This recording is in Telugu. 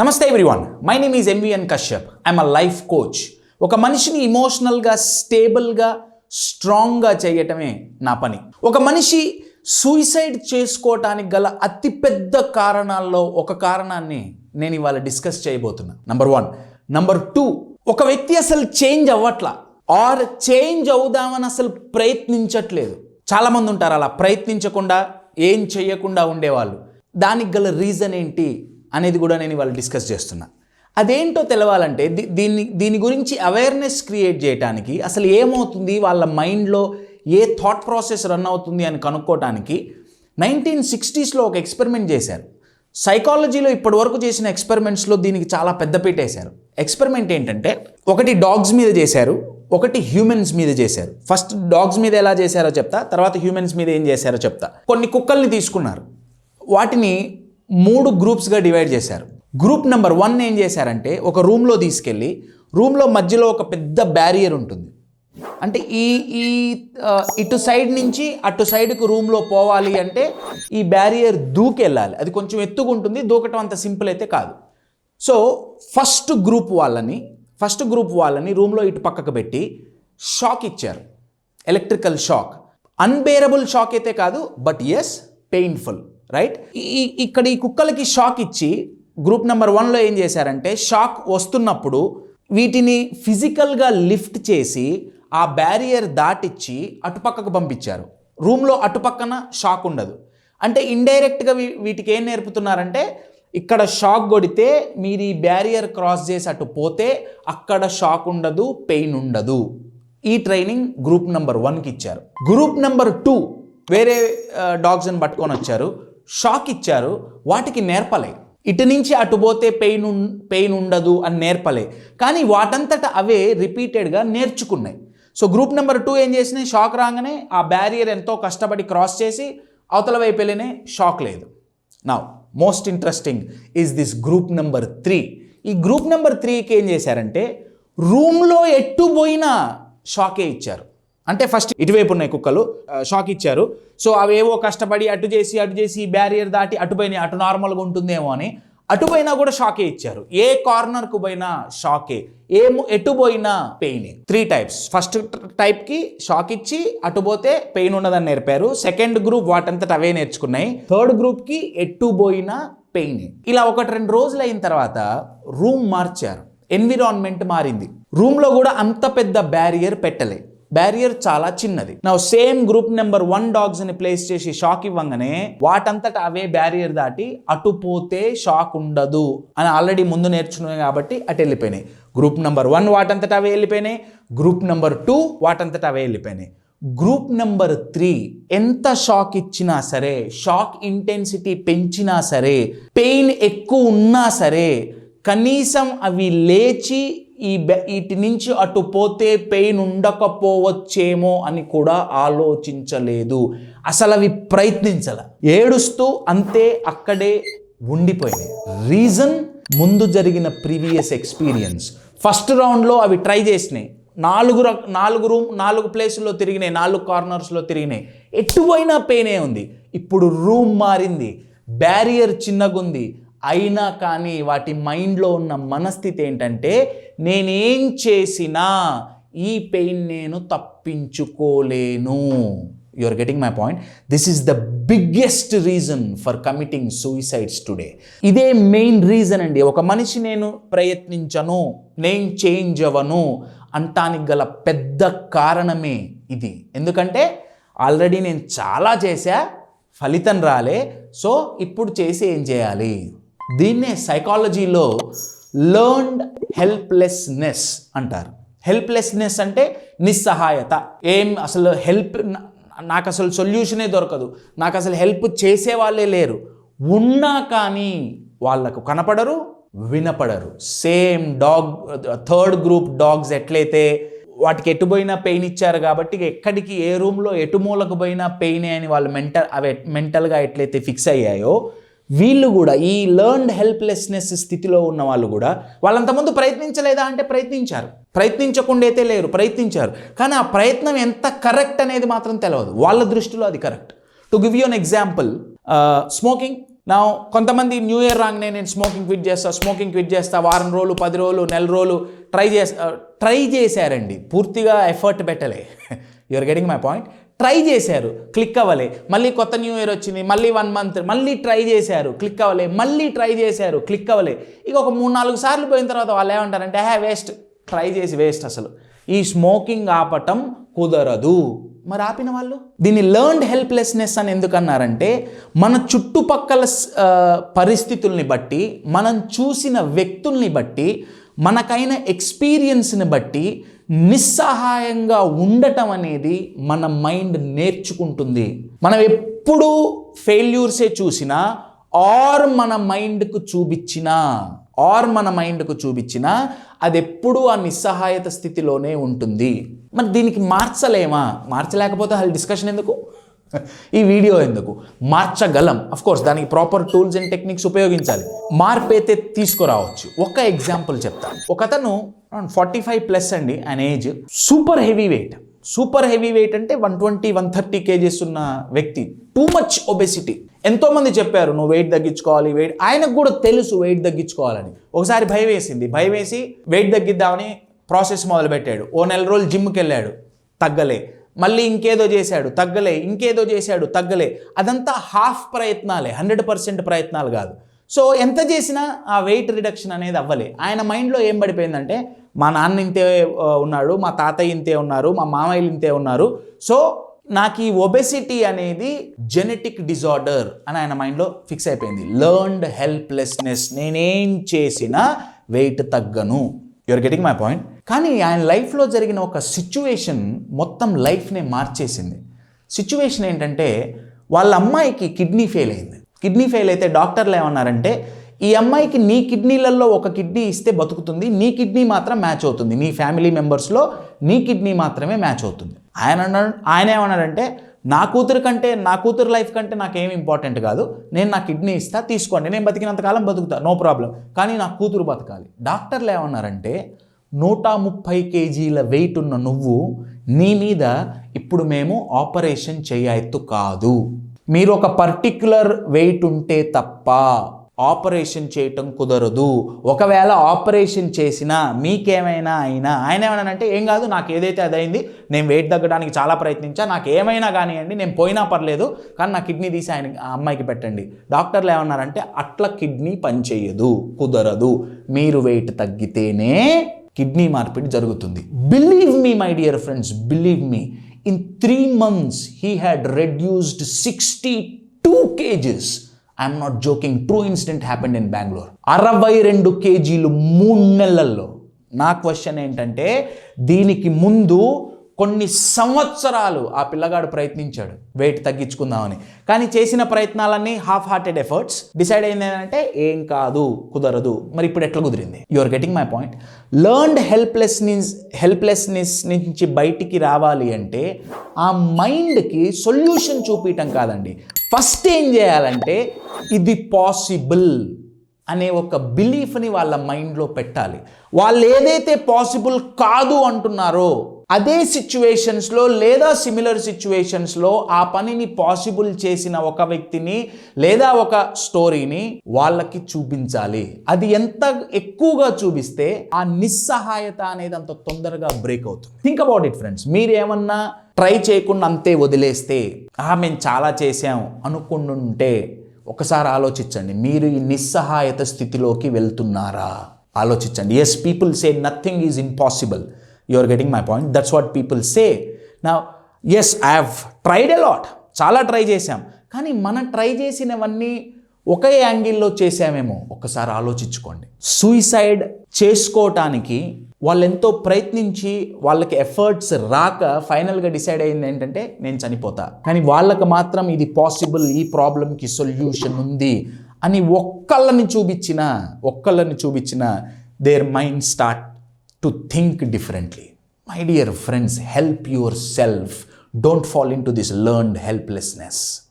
Namaste everyone. My name is MVN Kashyap. I'm a life coach. ఒక మనిషిని ఇమోషనల్గా స్టేబుల్గా స్ట్రాంగ్గా చేయటమే నా పని. ఒక మనిషి సూసైడ్ చేసుకోవటానికి గల అతిపెద్ద కారణాల్లో ఒక కారణాన్ని నేను ఇవాళ discuss చేయబోతున్నా. Number one. Number two. ఒక వ్యక్తి అసలు చేంజ్ అవ్వట్లా? ఆర్ చేంజ్ అవుదామని అసలు ప్రయత్నించట్లేదు? చాలామంది ఉంటారు అలా ప్రయత్నించకుండా ఏం చేయకుండా ఉండేవాళ్ళు. దానికి గల రీజన్ ఏంటి? అనేది కూడా నేను ఇవాళ డిస్కస్ చేస్తున్నా. అదేంటో తెలవాలంటే దీ- దీన్ని దీని గురించి అవేర్నెస్ క్రియేట్ చేయడానికి అసలు ఏమవుతుంది వాళ్ళ మైండ్లో ఏ థాట్ ప్రాసెస్ రన్ అవుతుంది అని కనుక్కోవటానికి నైన్టీన్ సిక్స్టీస్లో ఒక ఎక్స్పెరిమెంట్ చేశారు. సైకాలజీలో ఇప్పటి వరకు చేసిన ఎక్స్పెరిమెంట్స్లో దీనికి చాలా పెద్దపీట వేశారు. ఎక్స్పెరిమెంట్ ఏంటంటే ఒకటి డాగ్స్ మీద చేశారు ఒకటి హ్యూమన్స్ మీద చేశారు. ఫస్ట్ డాగ్స్ మీద ఎలా చేశారో చెప్తా తర్వాత హ్యూమన్స్ మీద ఏం చేశారో చెప్తా. కొన్ని కుక్కల్ని తీసుకున్నారు. వాటిని మూడు గ్రూప్స్గా డివైడ్ చేశారు. గ్రూప్ నెంబర్ వన్ ఏం చేశారంటే ఒక రూమ్లో తీసుకెళ్ళి రూమ్లో మధ్యలో ఒక పెద్ద బ్యారియర్ ఉంటుంది. అంటే ఈ ఈ ఇటు సైడ్ నుంచి అటు సైడ్కు రూమ్లో పోవాలి అంటే ఈ బ్యారియర్ దూకెళ్ళాలి. అది కొంచెం ఎత్తుగా ఉంటుంది దూకటం అంత సింపుల్ అయితే కాదు. సో ఫస్ట్ గ్రూప్ వాళ్ళని ఫస్ట్ గ్రూప్ వాళ్ళని రూమ్లో ఇటు పక్కకు పెట్టి షాక్ ఇచ్చారు. ఎలక్ట్రికల్ షాక్ అన్బేరబుల్ షాక్ అయితే కాదు బట్ ఎస్ పెయిన్ఫుల్ రైట్ ఈ ఇక్కడ ఈ కుక్కలకి షాక్ ఇచ్చి గ్రూప్ నెంబర్ వన్లో ఏం చేశారంటే షాక్ వస్తున్నప్పుడు వీటిని ఫిజికల్గా లిఫ్ట్ చేసి ఆ బ్యారియర్ దాటిచ్చి అటుపక్కకు పంపించారు. రూమ్లో అటుపక్కన షాక్ ఉండదు. అంటే ఇండైరెక్ట్గా వీటికి ఏం నేర్పుతున్నారంటే ఇక్కడ షాక్ కొడితే మీరు ఈ బ్యారియర్ క్రాస్ చేసి అటు పోతే అక్కడ షాక్ ఉండదు పెయిన్ ఉండదు. ఈ ట్రైనింగ్ గ్రూప్ నెంబర్ వన్కి ఇచ్చారు. గ్రూప్ నెంబర్ టూ వేరే uh, డాగ్స్ని పట్టుకొని వచ్చారు. షాక్ ఇచ్చారు వాటికి నేర్పలే. ఇటు నుంచి అటు పోతే పెయిన్ పెయిన్ ఉండదు అని నేర్పలే. కానీ వాటంతట అవే రిపీటెడ్గా నేర్చుకున్నాయి. సో గ్రూప్ నెంబర్ టూ ఏం చేసినాయి షాక్ రాగానే ఆ బ్యారియర్ ఎంతో కష్టపడి క్రాస్ చేసి అవతల వైపు వెళ్ళినే షాక్ లేదు. నా most interesting is this group number three ఈ గ్రూప్ నెంబర్ త్రీకి ఏం చేశారంటే రూమ్లో ఎట్టు పోయినా షాకే ఇచ్చారు. అంటే ఫస్ట్ ఇటువైపు ఉన్నాయి కుక్కలు. షాక్ ఇచ్చారు. సో అవేవో కష్టపడి అటు చేసి అటు చేసి బ్యారియర్ దాటి అటు అటు నార్మల్గా ఉంటుందేమో అని. అటుపోయినా కూడా షాకే ఇచ్చారు. ఏ కార్నర్కు పోయినా షాకే ఏ. ఎటు పోయినా పెయిన్ త్రీ టైప్స్ ఫస్ట్ టైప్కి షాక్ ఇచ్చి అటు పోతే పెయిన్ ఉండదని నేర్పారు. సెకండ్ గ్రూప్ వాటంతట అవే నేర్చుకున్నాయి. థర్డ్ గ్రూప్కి ఎటు పోయినా పెయిన్ ఇలా ఒకటి రెండు రోజులు అయిన తర్వాత రూమ్ మార్చారు. ఎన్విరాన్మెంట్ మారింది. రూమ్లో కూడా అంత పెద్ద బ్యారియర్ పెట్టలే. బ్యారియర్ చాలా చిన్నది. నా సేమ్ గ్రూప్ నెంబర్ వన్ డాగ్స్ని ప్లేస్ చేసి షాక్ ఇవ్వంగానే వాటంతట అవే బ్యారియర్ దాటి అటు పోతే షాక్ ఉండదు అని ఆల్రెడీ ముందు నేర్చుకున్నాయి కాబట్టి అటు వెళ్ళిపోయినాయి. గ్రూప్ నెంబర్ వన్ వాటంతట అవే వెళ్ళిపోయినాయి. గ్రూప్ నెంబర్ టూ వాటంతట అవే వెళ్ళిపోయినాయి. గ్రూప్ నెంబర్ త్రీ ఎంత షాక్ ఇచ్చినా సరే షాక్ ఇంటెన్సిటీ పెంచినా సరే పెయిన్ ఎక్కువ ఉన్నా సరే కనీసం అవి లేచి ఈ బె- వీటి నుంచి అటు పోతే పెయిన్ ఉండకపోవచ్చేమో అని కూడా ఆలోచించలేదు. అసలు అవి ప్రయత్నించాల. ఏడుస్తూ అంతే అక్కడే ఉండిపోయినాయి. రీజన్ ముందు జరిగిన ప్రీవియస్ ఎక్స్పీరియన్స్. ఫస్ట్ రౌండ్లో అవి ట్రై చేసినాయి. నాలుగు నాలుగు రూమ్ నాలుగు ప్లేసుల్లో తిరిగినాయి నాలుగు కార్నర్స్లో తిరిగినాయి. ఎటువైనా పెయినే ఉంది. ఇప్పుడు రూమ్ మారింది. బ్యారియర్ చిన్నగుంది. అయినా కానీ వాటి మైండ్లో ఉన్న మనస్థితి ఏంటంటే నేనేం చేసినా ఈ పెయిన్ నేను తప్పించుకోలేను. You are getting my point this is the biggest reason for committing suicides today ఇదే మెయిన్ రీజన్ అండి. ఒక మనిషి నేను ప్రయత్నించను నేను చేంజ్ అవ్వను అంటానికి గల పెద్ద కారణమే ఇది. ఎందుకంటే ఆల్రెడీ నేను చాలా చేశా ఫలితం రాలే. సో ఇప్పుడు చేసి ఏం చేయాలి? దీన్నే సైకాలజీలో లర్న్డ్ హెల్ప్లెస్నెస్ అంటారు. హెల్ప్లెస్నెస్ అంటే నిస్సహాయత. ఏం అసలు హెల్ప్ నాకు అసలు సొల్యూషనే దొరకదు. నాకు అసలు హెల్ప్ చేసే వాళ్ళే లేరు. ఉన్నా కానీ వాళ్ళకు కనపడరు వినపడరు. Same dog third group dogs ఎట్లయితే వాటికి ఎటు పోయినా పెయిన్ ఇచ్చారు కాబట్టి ఎక్కడికి ఏ రూమ్లో ఎటు మూలకు పోయినా పెయిన్ అని వాళ్ళు మెంటల్ అవి మెంటల్గా ఎట్లయితే ఫిక్స్ అయ్యాయో వీళ్ళు కూడా ఈ లర్న్డ్ హెల్ప్లెస్నెస్ స్థితిలో ఉన్న వాళ్ళు కూడా వాళ్ళంతకుముందు ప్రయత్నించలేదా అంటే ప్రయత్నించారు. ప్రయత్నించకుండా అయితే లేరు ప్రయత్నించారు. కానీ ఆ ప్రయత్నం ఎంత కరెక్ట్ అనేది మాత్రం తెలియదు వాళ్ళ దృష్టిలో అది correct to give you an example smoking నా కొంతమంది న్యూ ఇయర్ రాగానే నేను స్మోకింగ్ క్విట్ చేస్తా స్మోకింగ్ క్విట్ చేస్తా వారం రోజులు పది రోజులు నెల రోజులు ట్రై చేస్తా ట్రై చేశారండి. పూర్తిగా ఎఫర్ట్ పెట్టలే. You are getting my point try చేశారు. క్లిక్ అవ్వలే. మళ్ళీ కొత్త న్యూ ఇయర్ వచ్చింది. మళ్ళీ వన్ మంత్ మళ్ళీ ట్రై చేశారు. క్లిక్ అవ్వలే. మళ్ళీ ట్రై చేశారు. క్లిక్ అవ్వలే. ఇక ఒక మూడు నాలుగు సార్లు పోయిన తర్వాత వాళ్ళు ఏమంటారంటే హే వేస్ట్ ట్రై చేసి వేస్ట్ అసలు. ఈ స్మోకింగ్ ఆపటం కుదరదు. మరి ఆపిన వాళ్ళు? దీన్ని లర్న్డ్ హెల్ప్లెస్నెస్ అని ఎందుకన్నారంటే మన చుట్టుపక్కల పరిస్థితుల్ని బట్టి మనం చూసిన వ్యక్తుల్ని బట్టి మనకైన ఎక్స్పీరియన్స్ని బట్టి నిస్సహాయంగా ఉండటం అనేది మన మైండ్ నేర్చుకుంటుంది. మనం ఎప్పుడు ఫెయిల్యూర్సే చూసినా ఆర్ మన మైండ్కు చూపించినా ఆర్ మన మైండ్కు చూపించినా అది ఎప్పుడూ ఆ నిస్సహాయత స్థితిలోనే ఉంటుంది. మరి దీనికి మార్చలేమా? మార్చలేకపోతే అసలు డిస్కషన్ ఎందుకు? ఈ వీడియో ఎందుకు? మార్చగలం. కోర్స్ దానికి ప్రాపర్ టూల్స్ అండ్ టెక్నిక్స్ ఉపయోగించాలి. మార్పైతే అయితే తీసుకురావచ్చు. ఒక ఎగ్జాంపుల్ చెప్తాను ఒకతను ఫార్టీ ఫైవ్ ప్లస్ అండి. ఆయన age super heavy weight super heavy weight అంటే one twenty one thirty kgs ఉన్న వ్యక్తి. టూ మచ్ ఒబెసిటీ ఎంతోమంది చెప్పారు నువ్వు వెయిట్ తగ్గించుకోవాలి వెయిట్ ఆయనకు కూడా తెలుసు వెయిట్ తగ్గించుకోవాలని. ఒకసారి భయం వేసింది. భయం వేసి వెయిట్ తగ్గిద్దామని ప్రాసెస్ మొదలుపెట్టాడు. ఓ నెల రోజులు జిమ్కి వెళ్ళాడు తగ్గలే. మళ్ళీ ఇంకేదో చేశాడు తగ్గలే ఇంకేదో చేశాడు తగ్గలే. అదంతా హాఫ్ ప్రయత్నాలే హండ్రెడ్ పర్సెంట్ ప్రయత్నాలు కాదు. సో ఎంత చేసినా ఆ వెయిట్ రిడక్షన్ అనేది అవ్వలే. ఆయన మైండ్లో ఏం పడిపోయిందంటే మా నాన్న ఇంతే ఉన్నాడు మా తాతయ్య ఇంతే ఉన్నారు మా మామయ్యలు ఇంతే ఉన్నారు. సో నాకు ఈ ఒబెసిటీ అనేది జెనెటిక్ డిజార్డర్ అని ఆయన మైండ్లో ఫిక్స్ అయిపోయింది. Learned helplessness. నేనేం చేసినా వెయిట్ తగ్గను. యువర్ గెటింగ్ మై పాయింట్ కానీ ఆయన లైఫ్లో జరిగిన ఒక సిచ్యువేషన్ మొత్తం లైఫ్నే మార్చేసింది. సిచ్యువేషన్ ఏంటంటే వాళ్ళ అమ్మాయికి కిడ్నీ ఫెయిల్ అయింది. కిడ్నీ ఫెయిల్ అయితే డాక్టర్లు ఏమన్నారంటే ఈ అమ్మాయికి నీ కిడ్నీలలో ఒక కిడ్నీ ఇస్తే బతుకుతుంది నీ కిడ్నీ మాత్రం మ్యాచ్ అవుతుంది. నీ ఫ్యామిలీ మెంబర్స్లో నీ కిడ్నీ మాత్రమే మ్యాచ్ అవుతుంది. ఆయన అన్నాడు ఆయన ఏమన్నాడంటే నా కూతురు కంటే నా కూతురు లైఫ్ కంటే నాకేం ఇంపార్టెంట్ కాదు. నేను నా కిడ్నీ ఇస్తా తీసుకోండి. నేను బతికినంతకాలం బతుకుతా నో ప్రాబ్లం. కానీ నా కూతురు బతకాలి. డాక్టర్లు ఏమన్నారంటే నూట ముప్పై కేజీల వెయిట్ ఉన్న నువ్వు నీ మీద ఇప్పుడు మేము ఆపరేషన్ చేయత్తు కాదు. మీరు ఒక పర్టిక్యులర్ వెయిట్ ఉంటే తప్ప ఆపరేషన్ చేయటం కుదరదు. ఒకవేళ ఆపరేషన్ చేసినా మీకేమైనా అయినా ఆయన ఏమన్నానంటే ఏం కాదు నాకు ఏదైతే అదైంది నేను వెయిట్ తగ్గడానికి చాలా ప్రయత్నించా నాకు ఏమైనా కానివ్వండి నేను పోయినా పర్లేదు కానీ నా కిడ్నీ తీసి ఆయన అమ్మాయికి పెట్టండి. డాక్టర్లు ఏమన్నారంటే అట్లా కిడ్నీ పనిచేయదు కుదరదు. మీరు వెయిట్ తగ్గితేనే కిడ్నీ మార్పిడి జరుగుతుంది. Believe me my dear friends believe me in three months he had reduced sixty two kgs I'm not joking true incident happened in Bengaluru అరవై రెండు కేజీలు మూడు నెలల్లో. నా క్వశ్చన్ ఏంటంటే దీనికి ముందు కొన్ని సంవత్సరాలు ఆ పిల్లగాడు ప్రయత్నించాడు. వెయిట్ తగ్గించుకుందామని. కానీ చేసిన ప్రయత్నాలన్నీ హాఫ్ హార్టెడ్ ఎఫర్ట్స్ డిసైడ్ అయింది ఏంటంటే ఏం కాదు కుదరదు. మరి ఇప్పుడు ఎట్లా కుదిరింది? You are getting my point learned helplessness helplessness నుంచి బయటికి రావాలి అంటే ఆ మైండ్కి సొల్యూషన్ చూపించటం కాదండి. ఫస్ట్ ఏం చేయాలంటే ఇది పాసిబుల్ అనే ఒక బిలీఫ్ని వాళ్ళ మైండ్లో పెట్టాలి. వాళ్ళు ఏదైతే పాసిబుల్ కాదు అంటున్నారో అదే సిచ్యువేషన్స్లో లేదా సిమిలర్ సిచ్యువేషన్స్లో ఆ పనిని పాసిబుల్ చేసిన ఒక వ్యక్తిని లేదా ఒక స్టోరీని వాళ్ళకి చూపించాలి. అది ఎంత ఎక్కువగా చూపిస్తే ఆ నిస్సహాయత అనేది అంత తొందరగా బ్రేక్ అవుతుంది. థింక్ అబౌట్ ఇట్ ఫ్రెండ్స్ మీరేమన్నా ట్రై చేయకుండా అంతే వదిలేస్తే ఆ మేము చాలా చేసాం అనుకుంటుంటే ఒకసారి ఆలోచించండి. మీరు ఈ నిస్సహాయత స్థితిలోకి వెళ్తున్నారా? ఆలోచించండి. Yes people say nothing is impossible you are getting my point that's what people say నా yes I have tried a lot lot చాలా ట్రై చేశాం. కానీ మనం ట్రై చేసినవన్నీ ఒకే యాంగిల్లో చేసామేమో ఒకసారి ఆలోచించుకోండి. సూయిసైడ్ చేసుకోవటానికి వాళ్ళు ఎంతో ప్రయత్నించి వాళ్ళకి ఎఫర్ట్స్ రాక ఫైనల్గా డిసైడ్ అయింది ఏంటంటే నేను చనిపోతా. కానీ వాళ్ళకి మాత్రం ఇది పాసిబుల్ ఈ ప్రాబ్లంకి సొల్యూషన్ ఉంది అని ఒక్కళ్ళని చూపించిన ఒక్కళ్ళని చూపించిన their mind start to think differently. My dear friends, help yourself. Don't fall into this learned helplessness.